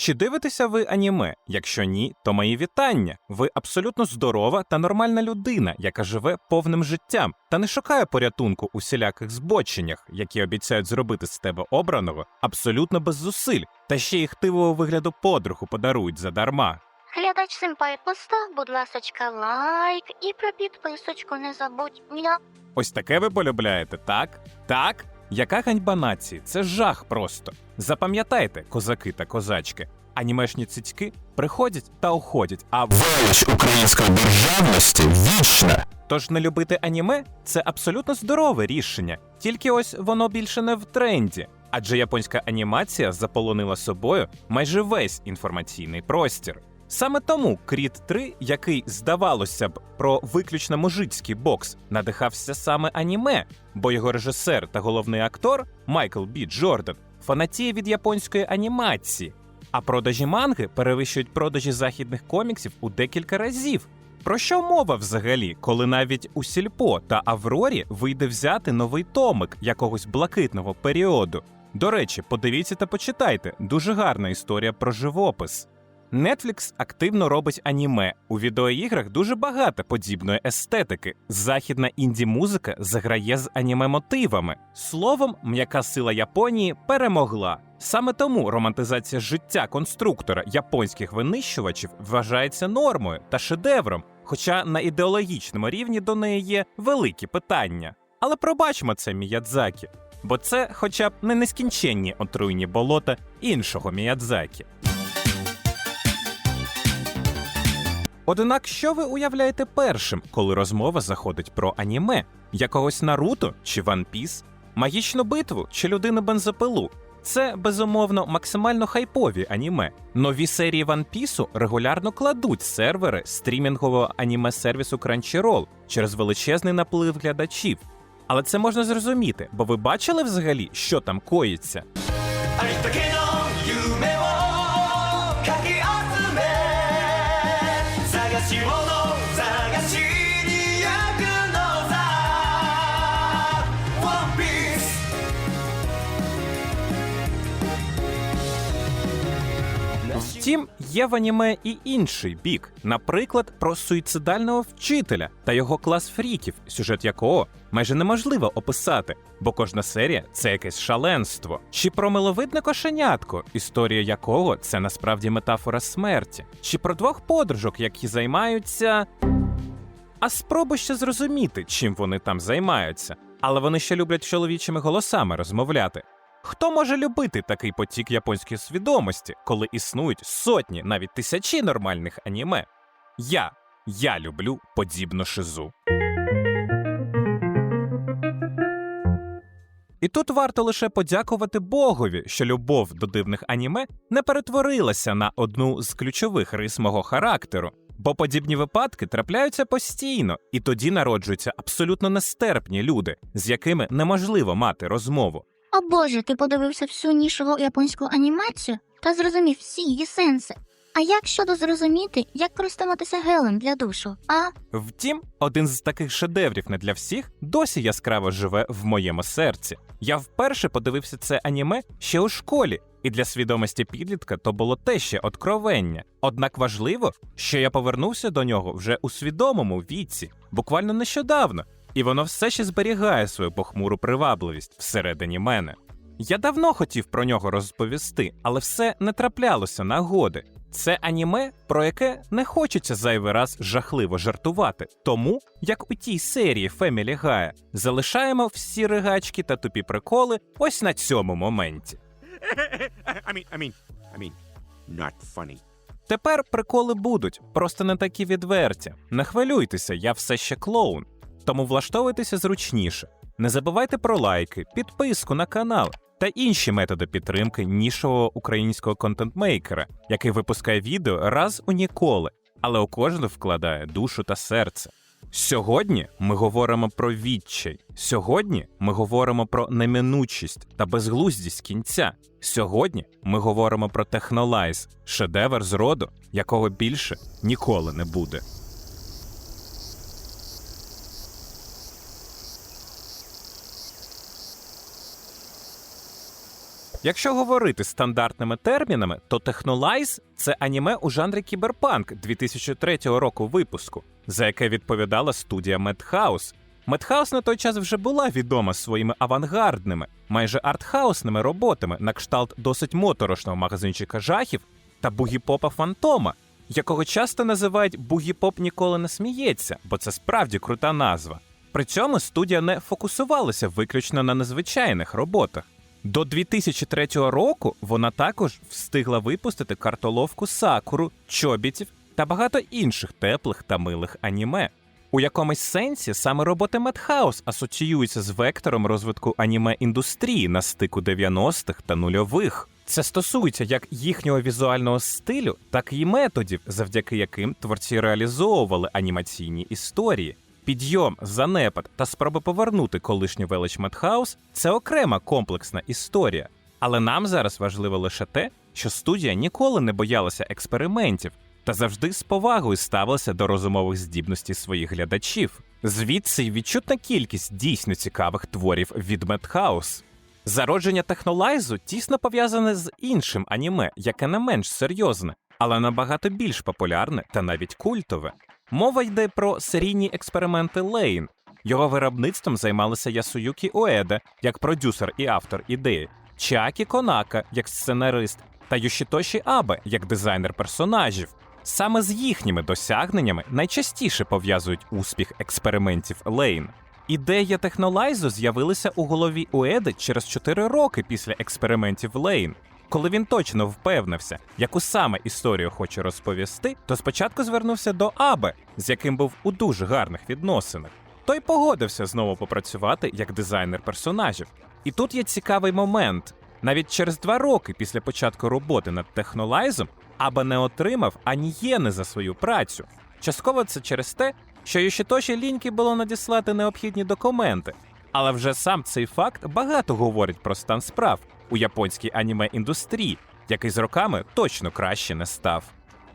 Чи дивитеся ви аніме? Якщо ні, то мої вітання. Ви абсолютно здорова та нормальна людина, яка живе повним життям та не шукає порятунку у всіляких збоченнях, які обіцяють зробити з тебе обраного абсолютно без зусиль, та ще й хтивого вигляду подругу подарують задарма. Глядач Симпай, постав, будь ласочка, лайк і про підписочку не забудь. Я Ось таке ви полюбляєте, так? Так? Яка ганьба нації? Це жах просто. Запам'ятайте, козаки та козачки. Анімешні цицьки приходять та уходять, а Велич української державності вічна. Тож не любити аніме це абсолютно здорове рішення, тільки ось воно більше не в тренді. Адже японська анімація заполонила собою майже весь інформаційний простір. Саме тому Кріт 3, який, здавалося б, про виключно мужицький бокс, надихався саме аніме, бо його режисер та головний актор Майкл Бі Джордан фанатіє від японської анімації, а продажі манги перевищують продажі західних коміксів у декілька разів. Про що мова взагалі, коли навіть у Сільпо та Аврорі вийде взяти новий томик якогось блакитного періоду? До речі, подивіться та почитайте дуже гарна історія про живопис. Netflix активно робить аніме. У відеоіграх дуже багато подібної естетики. Західна інді-музика заграє з аніме-мотивами. Словом, м'яка сила Японії перемогла. Саме тому романтизація життя конструктора японських винищувачів вважається нормою та шедевром, хоча на ідеологічному рівні до неї є великі питання. Але пробачимо це Міядзакі, бо це хоча б не нескінченні отруйні болота іншого Міядзакі. Однак, що ви уявляєте першим, коли розмова заходить про аніме? Якогось Наруто чи One Piece? Магічну битву чи людину бензопилу? Це безумовно максимально хайпові аніме. Нові серії One Piece регулярно кладуть сервери стрімінгового аніме-сервісу Crunchyroll через величезний наплив глядачів. Але це можна зрозуміти, бо ви бачили взагалі, що там коїться. し物探しに行くのさワンピース Steam є в аніме і інший бік, наприклад, про суїцидального вчителя та його клас фріків, сюжет якого майже неможливо описати, бо кожна серія це якесь шаленство. Чи про миловидне кошенятко, історія якого це насправді метафора смерті, чи про двох подружок, які займаються. А спробуй ще зрозуміти, чим вони там займаються. Але вони ще люблять чоловічими голосами розмовляти. Хто може любити такий потік японської свідомості, коли існують сотні, навіть тисячі нормальних аніме? Я. Я люблю подібну шизу. І тут варто лише подякувати Богові, що любов до дивних аніме не перетворилася на одну з ключових рис мого характеру. Бо подібні випадки трапляються постійно, і тоді народжуються абсолютно нестерпні люди, з якими неможливо мати розмову. О Боже, ти подивився всю нішову японську анімацію та зрозумів всі її сенси. А як щодо зрозуміти, як користуватися гелем для душу? А Втім, один з таких шедеврів не для всіх досі яскраво живе в моєму серці. Я вперше подивився це аніме ще у школі, і для свідомості підлітка то було те ще откровення. Однак важливо, що я повернувся до нього вже у свідомому віці, буквально нещодавно, і воно все ще зберігає свою похмуру привабливість всередині мене. Я давно хотів про нього розповісти, але все не траплялося нагоди. Це аніме, про яке не хочеться зайвий раз жахливо жартувати. Тому, як у тій серії Family Guy, залишаємо всі ригачки та тупі приколи ось на цьому моменті. I mean, I mean, I mean, not funny. Тепер приколи будуть, просто не такі відверті. Не хвилюйтеся, я все ще клоун. Тому влаштовуйтеся зручніше. Не забувайте про лайки, підписку на канал та інші методи підтримки нішового українського контентмейкера, який випускає відео раз у ніколи, але у кожне вкладає душу та серце. Сьогодні ми говоримо про відчай. Сьогодні ми говоримо про неминучість та безглуздість кінця. Сьогодні ми говоримо про технолайз, шедевр з роду, якого більше ніколи не буде. Якщо говорити стандартними термінами, то Технолайз це аніме у жанрі кіберпанк 2003 року випуску, за яке відповідала студія Madhouse. Madhouse на той час вже була відома своїми авангардними, майже артхаусними роботами на кшталт досить моторошного магазинчика жахів та бугіпопа Фантома, якого часто називають Бугіпоп ніколи не сміється, бо це справді крута назва. При цьому студія не фокусувалася виключно на незвичайних роботах. До 2003 року вона також встигла випустити картоловку Сакуру, чобітів та багато інших теплих та милих аніме. У якомусь сенсі саме роботи Madhouse асоціюються з вектором розвитку аніме індустрії на стику 90-х та нульових. Це стосується як їхнього візуального стилю, так і методів, завдяки яким творці реалізовували анімаційні історії. Підйом, занепад та спроби повернути колишню велич Madhouse – це окрема комплексна історія. Але нам зараз важливо лише те, що студія ніколи не боялася експериментів та завжди з повагою ставилася до розумових здібностей своїх глядачів. Звідси й відчутна кількість дійсно цікавих творів від Madhouse. Зародження технолайзу тісно пов'язане з іншим аніме, яке не менш серйозне, але набагато більш популярне та навіть культове. Мова йде про серійні експерименти Лейн. Його виробництвом займалися Ясуюкі Уеда як продюсер і автор ідеї, Чакі Конака як сценарист та Йошітоші Абе як дизайнер персонажів. Саме з їхніми досягненнями найчастіше пов'язують успіх експериментів Лейн. Ідея технолайзу з'явилася у голові Уеди через 4 роки після експериментів Лейн. Коли він точно впевнився, яку саме історію хоче розповісти, то спочатку звернувся до Абе, з яким був у дуже гарних відносинах. Той погодився знову попрацювати як дизайнер персонажів. І тут є цікавий момент. Навіть через два роки після початку роботи над технолайзом Абе не отримав ані єни за свою працю. Частково це через те, що Йошітоші ліньки було надіслати необхідні документи. Але вже сам цей факт багато говорить про стан справ у японській аніме індустрії, який з роками точно краще не став.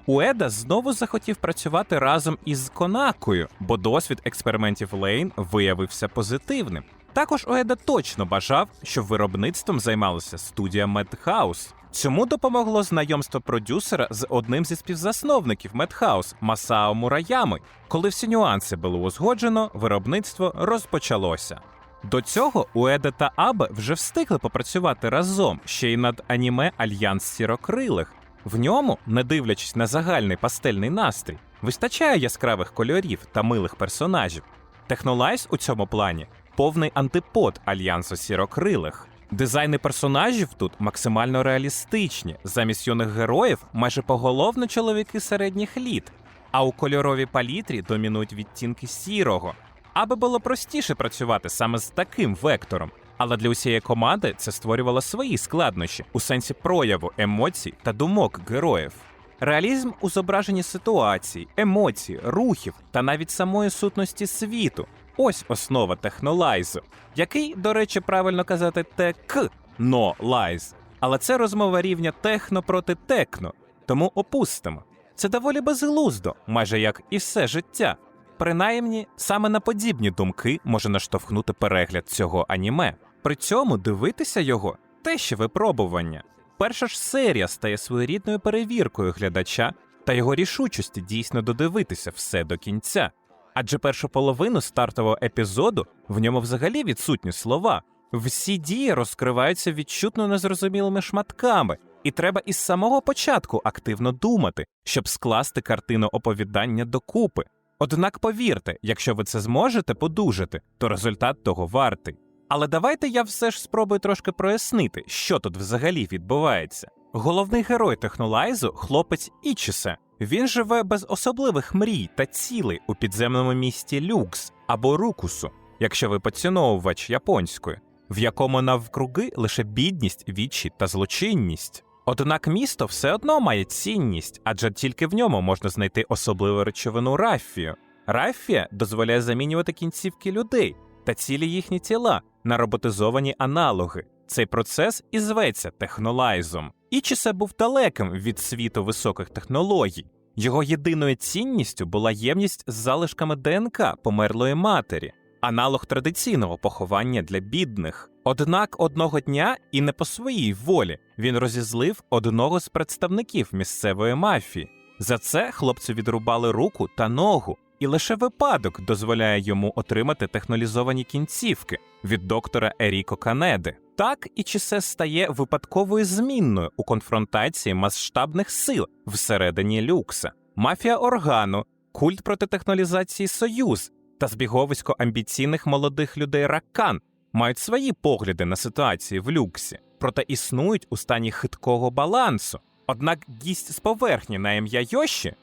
Уеда знову захотів працювати разом із Конакою, бо досвід експериментів Лейн виявився позитивним. Також Уеда точно бажав, щоб виробництвом займалася студія Madhouse. Цьому допомогло знайомство продюсера з одним зі співзасновників Madhouse Масао Мураями. Коли всі нюанси було узгоджено, виробництво розпочалося. До цього Уеда та Абе вже встигли попрацювати разом ще й над аніме Альянс сірокрилих. В ньому, не дивлячись на загальний пастельний настрій, вистачає яскравих кольорів та милих персонажів. Технолайз у цьому плані повний антипод альянсу сірокрилих. Дизайни персонажів тут максимально реалістичні. Замість юних героїв майже поголовно чоловіки середніх літ, а у кольоровій палітрі домінують відтінки сірого, аби було простіше працювати саме з таким вектором. Але для усієї команди це створювало свої складнощі у сенсі прояву емоцій та думок героїв. Реалізм у зображенні ситуацій, емоцій, рухів та навіть самої сутності світу. Ось основа технолайзу, який, до речі, правильно казати тек, но лайз. Але це розмова рівня техно проти текно, тому опустимо. Це доволі безглуздо, майже як і все життя. Принаймні, саме на подібні думки може наштовхнути перегляд цього аніме. При цьому дивитися його те ще випробування. Перша ж серія стає своєрідною перевіркою глядача та його рішучості дійсно додивитися все до кінця. Адже першу половину стартового епізоду в ньому взагалі відсутні слова. Всі дії розкриваються відчутно незрозумілими шматками, і треба із самого початку активно думати, щоб скласти картину оповідання докупи. Однак повірте, якщо ви це зможете подужати, то результат того вартий. Але давайте я все ж спробую трошки прояснити, що тут взагалі відбувається. Головний герой технолайзу хлопець Ічісе. Він живе без особливих мрій та цілей у підземному місті Люкс або Рукусу, якщо ви поціновувач японської, в якому навкруги лише бідність, відчі та злочинність. Однак місто все одно має цінність, адже тільки в ньому можна знайти особливу речовину рафію. Рафія дозволяє замінювати кінцівки людей та цілі їхні тіла на роботизовані аналоги. Цей процес і зветься технолайзом. Ічісе був далеким від світу високих технологій. Його єдиною цінністю була ємність з залишками ДНК померлої матері, аналог традиційного поховання для бідних. Однак одного дня і не по своїй волі він розізлив одного з представників місцевої мафії. За це хлопцю відрубали руку та ногу, і лише випадок дозволяє йому отримати технолізовані кінцівки від доктора Еріко Канеди. Так і чи це стає випадковою змінною у конфронтації масштабних сил всередині люкса, мафія органу, культ протитехнолізації Союз та збіговисько амбіційних молодих людей Раккан мають свої погляди на ситуацію в люксі, проте існують у стані хиткого балансу. Однак гість з поверхні на ім'я Йоші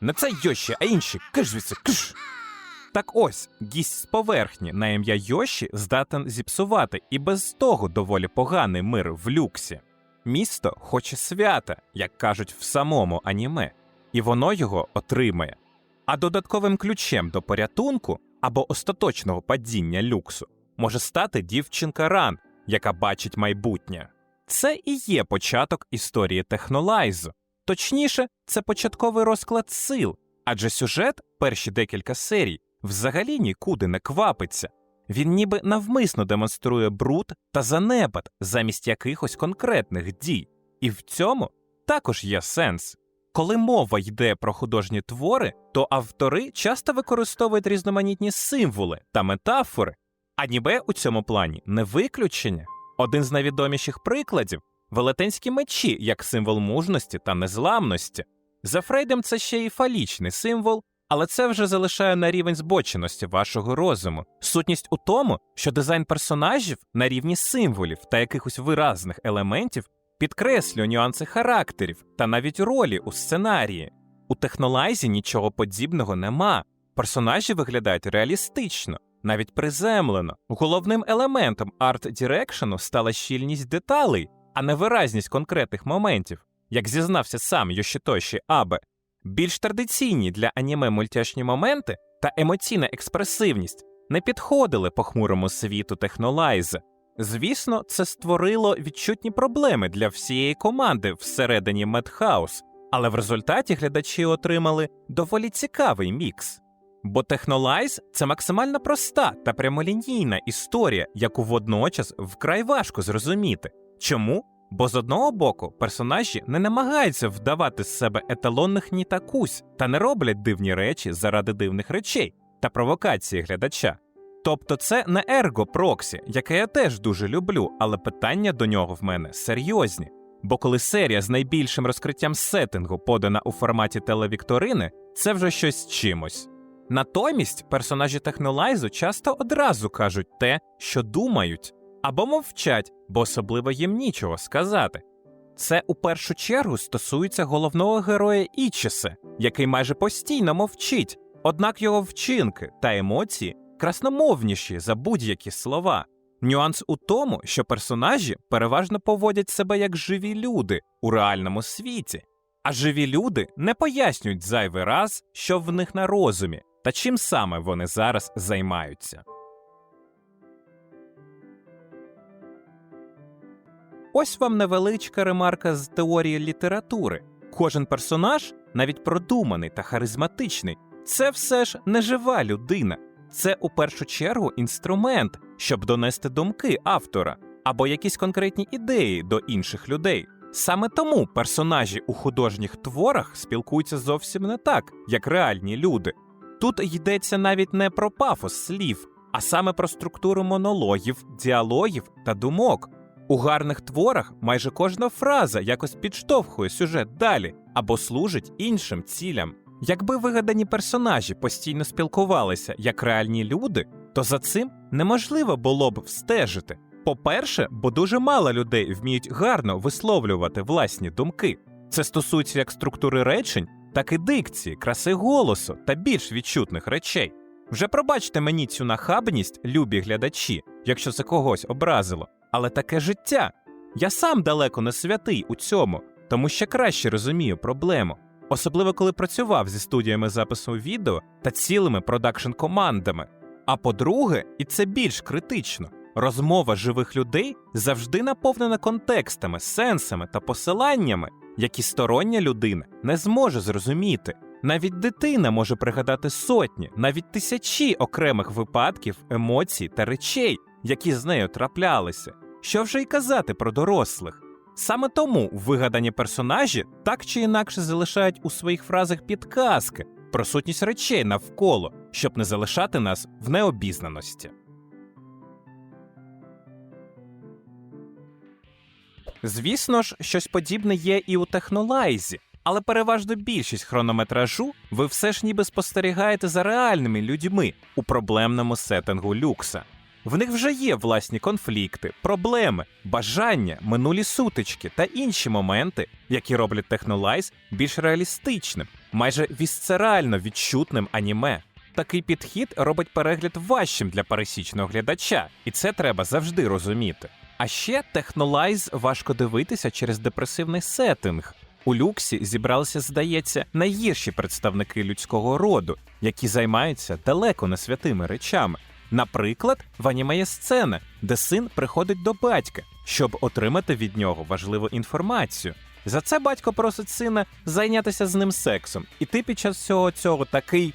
не це Йоші, а інші звідси, киш. Так ось, гість з поверхні на ім'я Йоші здатен зіпсувати і без того доволі поганий мир в люксі. Місто хоче свята, як кажуть в самому аніме, і воно його отримає. А додатковим ключем до порятунку або остаточного падіння люксу може стати дівчинка Ран, яка бачить майбутнє. Це і є початок історії технолайзу. Точніше, це початковий розклад сил, адже сюжет, перші декілька серій, взагалі нікуди не квапиться. Він ніби навмисно демонструє бруд та занепад замість якихось конкретних дій. І в цьому також є сенс. Коли мова йде про художні твори, то автори часто використовують різноманітні символи та метафори, а ніби у цьому плані не виключення. Один з найвідоміших прикладів велетенські мечі як символ мужності та незламності. За Фрейдом це ще й фалічний символ, але це вже залишає на рівень збоченості вашого розуму. Сутність у тому, що дизайн персонажів на рівні символів та якихось виразних елементів підкреслює нюанси характерів та навіть ролі у сценарії. У технолайзі нічого подібного нема. Персонажі виглядають реалістично, навіть приземлено. Головним елементом арт-дірекшену стала щільність деталей, а не виразність конкретних моментів, як зізнався сам Йошітоші Абе. Більш традиційні для аніме мультяшні моменти та емоційна експресивність не підходили похмурому світу технолайза. Звісно, це створило відчутні проблеми для всієї команди всередині Медхаус, але в результаті глядачі отримали доволі цікавий мікс. Бо Технолайз це максимально проста та прямолінійна історія, яку водночас вкрай важко зрозуміти. Чому? Бо з одного боку персонажі не намагаються вдавати з себе еталонних нітакусь та не роблять дивні речі заради дивних речей та провокації глядача. Тобто це не ерго проксі, яке я теж дуже люблю, але питання до нього в мене серйозні. Бо коли серія з найбільшим розкриттям сеттингу подана у форматі телевікторини, це вже щось чимось. Натомість персонажі технолайзу часто одразу кажуть те, що думають, або мовчать, бо особливо їм нічого сказати. Це у першу чергу стосується головного героя Ічісе, який майже постійно мовчить, однак його вчинки та емоції красномовніші за будь-які слова. Нюанс у тому, що персонажі переважно поводять себе як живі люди у реальному світі, а живі люди не пояснюють зайвий раз, що в них на розумі та чим саме вони зараз займаються. Ось вам невеличка ремарка з теорії літератури. Кожен персонаж, навіть продуманий та харизматичний, це все ж не жива людина. Це у першу чергу інструмент, щоб донести думки автора або якісь конкретні ідеї до інших людей. Саме тому персонажі у художніх творах спілкуються зовсім не так, як реальні люди. Тут йдеться навіть не про пафос слів, а саме про структуру монологів, діалогів та думок. У гарних творах майже кожна фраза якось підштовхує сюжет далі або служить іншим цілям. Якби вигадані персонажі постійно спілкувалися як реальні люди, то за цим неможливо було б встежити. По-перше, бо дуже мало людей вміють гарно висловлювати власні думки. Це стосується як структури речень, так і дикції, краси голосу та більш відчутних речей. Вже пробачте мені цю нахабність, любі глядачі, якщо це когось образило, але таке життя. Я сам далеко не святий у цьому, тому ще краще розумію проблему. Особливо коли працював зі студіями запису відео та цілими продакшн командами. А по-друге, і це більш критично, розмова живих людей завжди наповнена контекстами, сенсами та посиланнями, які стороння людина не зможе зрозуміти. Навіть дитина може пригадати сотні, навіть тисячі окремих випадків, емоцій та речей, які з нею траплялися. Що вже й казати про дорослих. Саме тому вигадані персонажі так чи інакше залишають у своїх фразах підказки про сутність речей навколо, щоб не залишати нас в необізнаності. Звісно ж, щось подібне є і у технолайзі, але переважно більшість хронометражу ви все ж ніби спостерігаєте за реальними людьми у проблемному сеттингу люкса. В них вже є власні конфлікти, проблеми, бажання, минулі сутички та інші моменти, які роблять технолайз більш реалістичним, майже вісцерально відчутним аніме. Такий підхід робить перегляд важчим для пересічного глядача, і це треба завжди розуміти. А ще технолайз важко дивитися через депресивний сеттинг. У люксі зібралися, здається, найгірші представники людського роду, які займаються далеко не святими речами. Наприклад, в аніме є сцена, де син приходить до батька, щоб отримати від нього важливу інформацію. За це батько просить сина зайнятися з ним сексом, і ти під час всього цього такий.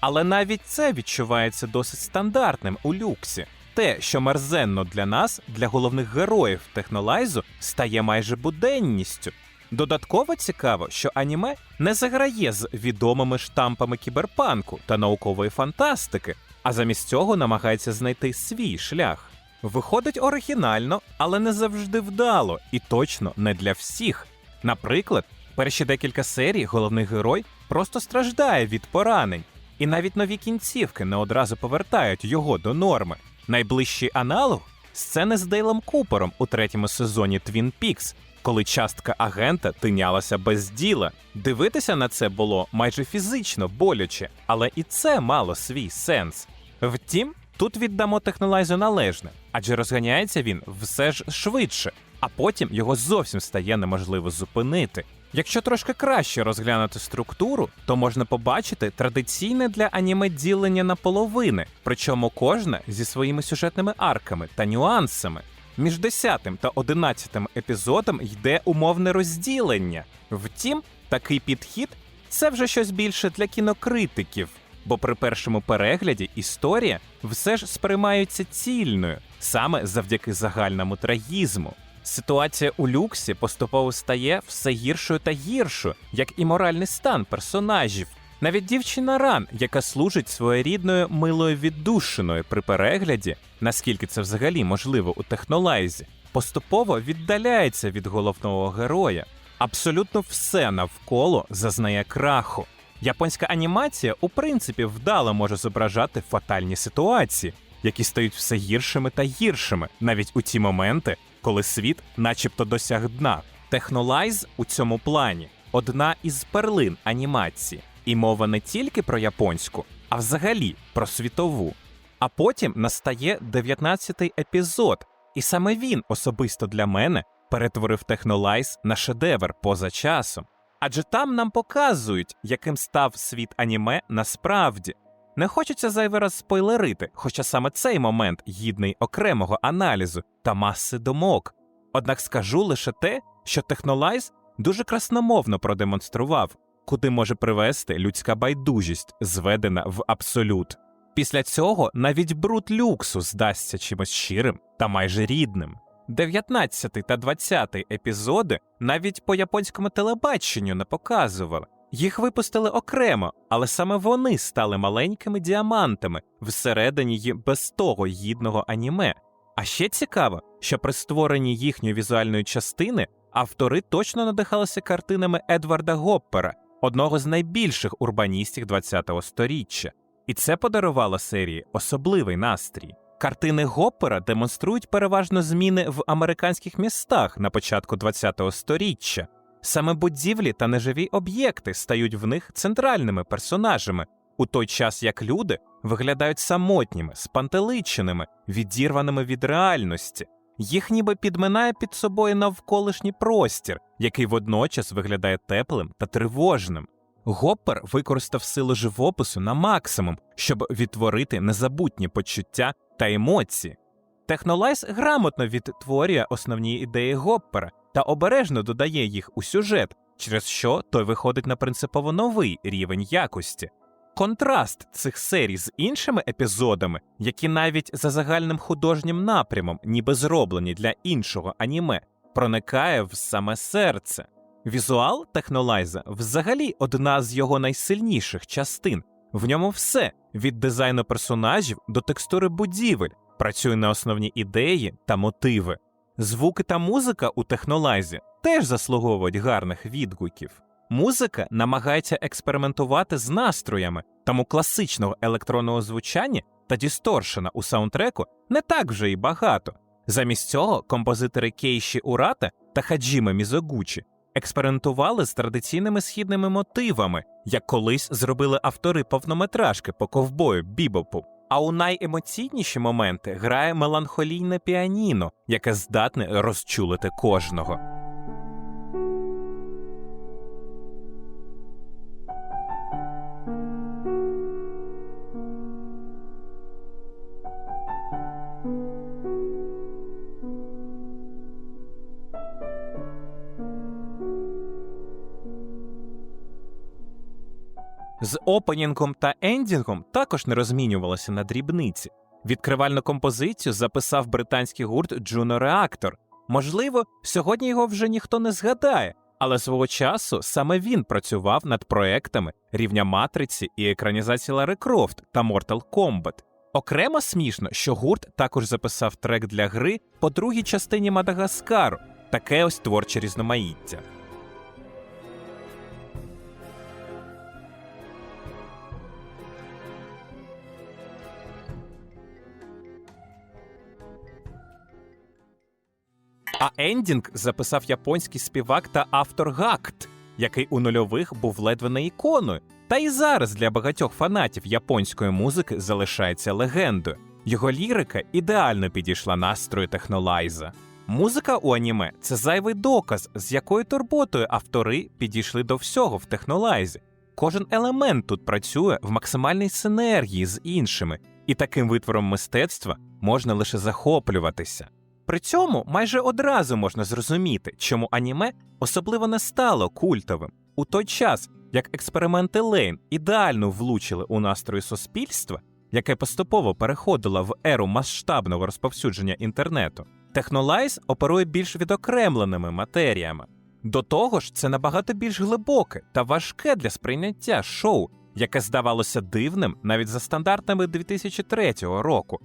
Але навіть це відчувається досить стандартним у люксі. Те, що мерзенно для нас, для головних героїв технолайзу, стає майже буденністю. Додатково цікаво, що аніме не заграє з відомими штампами кіберпанку та наукової фантастики, а замість цього намагається знайти свій шлях. Виходить оригінально, але не завжди вдало, і точно не для всіх. Наприклад, перші декілька серій головний герой просто страждає від поранень, і навіть нові кінцівки не одразу повертають його до норми. Найближчий аналог сцени з Дейлом Купером у третьому сезоні Twin Peaks, коли частка агента тинялася без діла. Дивитися на це було майже фізично боляче, але і це мало свій сенс. Втім, тут віддамо технолайзу належне, адже розганяється він все ж швидше, а потім його зовсім стає неможливо зупинити. Якщо трошки краще розглянути структуру, то можна побачити традиційне для аніме ділення на половини, причому кожна зі своїми сюжетними арками та нюансами. Між 10 та 11 епізодом йде умовне розділення. Втім, такий підхід це вже щось більше для кінокритиків, бо при першому перегляді історія все ж сприймається цільною, саме завдяки загальному трагізму. Ситуація у люксі поступово стає все гіршою та гіршою, як і моральний стан персонажів. Навіть дівчина Ран, яка служить своєрідною милою віддушиною при перегляді, наскільки це взагалі можливо у технолайзі, поступово віддаляється від головного героя. Абсолютно все навколо зазнає краху. Японська анімація, у принципі, вдало може зображати фатальні ситуації, які стають все гіршими та гіршими, навіть у ті моменти, коли світ начебто досяг дна. Технолайз у цьому плані одна із перлин анімації, і мова не тільки про японську, а взагалі про світову. А потім настає 19-й епізод, і саме він особисто для мене перетворив технолайз на шедевр поза часом. Адже там нам показують, яким став світ аніме насправді. Не хочеться зайвий раз спойлерити, хоча саме цей момент гідний окремого аналізу та маси думок. Однак скажу лише те, що технолайз дуже красномовно продемонстрував, куди може привести людська байдужість, зведена в абсолют. Після цього навіть бруд люксу здасться чимось щирим та майже рідним. 19 та 20 епізоди навіть по японському телебаченню не показували. Їх випустили окремо, але саме вони стали маленькими діамантами всередині без того гідного аніме. А ще цікаво, що при створенні їхньої візуальної частини автори точно надихалися картинами Едварда Гоппера, одного з найбільших урбаністів ХХ століття. І це подарувало серії особливий настрій. Картини Гоппера демонструють переважно зміни в американських містах на початку ХХ століття. Саме будівлі та неживі об'єкти стають в них центральними персонажами, у той час як люди виглядають самотніми, спантеличеними, відірваними від реальності. Їх ніби підминає під собою навколишній простір, який водночас виглядає теплим та тривожним. Гоппер використав силу живопису на максимум, щоб відтворити незабутні почуття та емоції. Технолайз грамотно відтворює основні ідеї Гоппера та обережно додає їх у сюжет, через що той виходить на принципово новий рівень якості. Контраст цих серій з іншими епізодами, які навіть за загальним художнім напрямом, ніби зроблені для іншого аніме, проникає в саме серце. Візуал Технолайза взагалі одна з його найсильніших частин. В ньому все від дизайну персонажів до текстури будівель, працює на основні ідеї та мотиви. Звуки та музика у Технолайзі теж заслуговують гарних відгуків. Музика намагається експериментувати з настроями, тому класичного електронного звучання та дісторшена у саундтреку не так вже й багато. Замість цього композитори Кейші Урата та Хаджіме Мізогучі експериментували з традиційними східними мотивами, як колись зробили автори повнометражки по ковбою Бібопу. А у найемоційніші моменти грає меланхолійне піаніно, яке здатне розчулити кожного. З опенінгом та ендінгом також не розмінювалося на дрібниці. Відкривальну композицію записав британський гурт Juno Reactor. Можливо, сьогодні його вже ніхто не згадає, але свого часу саме він працював над проектами рівня Матриці і екранізації Лари Крофт та Mortal Kombat. Окремо смішно, що гурт також записав трек для гри по другій частині Мадагаскару, таке ось творче різноманіття. А ендінг записав японський співак та автор Гакт, який у нульових був ледве не іконою. Та й зараз для багатьох фанатів японської музики залишається легендою. Його лірика ідеально підійшла настрою технолайза. Музика у аніме це зайвий доказ, з якою турботою автори підійшли до всього в технолайзі. Кожен елемент тут працює в максимальній синергії з іншими, і таким витвором мистецтва можна лише захоплюватися. При цьому майже одразу можна зрозуміти, чому аніме особливо не стало культовим у той час, як експерименти Лейн ідеально влучили у настрої суспільства, яке поступово переходило в еру масштабного розповсюдження інтернету. Технолайз оперує більш відокремленими матеріями. До того ж, це набагато більш глибоке та важке для сприйняття шоу, яке здавалося дивним навіть за стандартами 2003 року.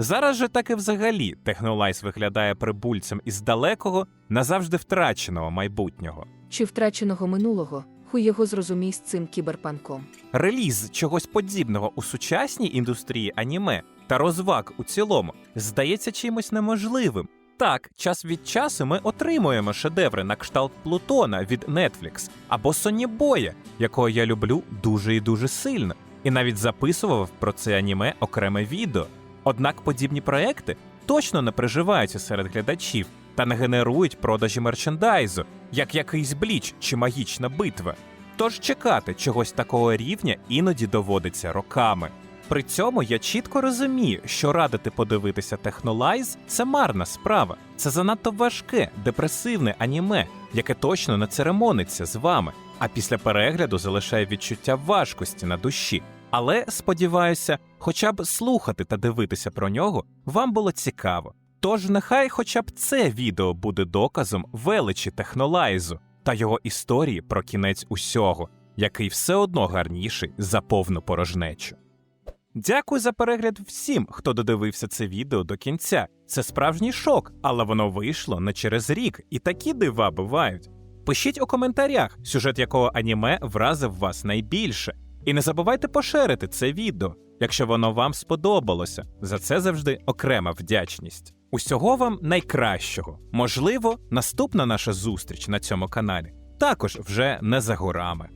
Зараз же так і взагалі Технолайз виглядає прибульцем із далекого, назавжди втраченого майбутнього. чи втраченого минулого, хуй його зрозумій з цим кіберпанком. Реліз чогось подібного у сучасній індустрії аніме та розваг у цілому здається чимось неможливим. Так, час від часу ми отримуємо шедеври на кшталт Плутона від Netflix або Сонібоя, якого я люблю дуже і дуже сильно, і навіть записував про це аніме окреме відео. Однак подібні проекти точно не приживаються серед глядачів та не генерують продажі мерчендайзу, як якийсь бліч чи магічна битва. Тож чекати чогось такого рівня іноді доводиться роками. При цьому я чітко розумію, що радити подивитися Технолайз це марна справа. Це занадто важке, депресивне аніме, яке точно не церемониться з вами, а після перегляду залишає відчуття важкості на душі. Але сподіваюся, хоча б слухати та дивитися про нього вам було цікаво. Тож нехай хоча б це відео буде доказом величі Технолайзу та його історії про кінець усього, який все одно гарніший за повну порожнечу. Дякую за перегляд всім, хто додивився це відео до кінця. Це справжній шок, але воно вийшло не через рік, і такі дива бувають. Пишіть у коментарях, сюжет якого аніме вразив вас найбільше. І не забувайте поширити це відео, якщо воно вам сподобалося. За це завжди окрема вдячність. Усього вам найкращого. Можливо, наступна наша зустріч на цьому каналі також вже не за горами.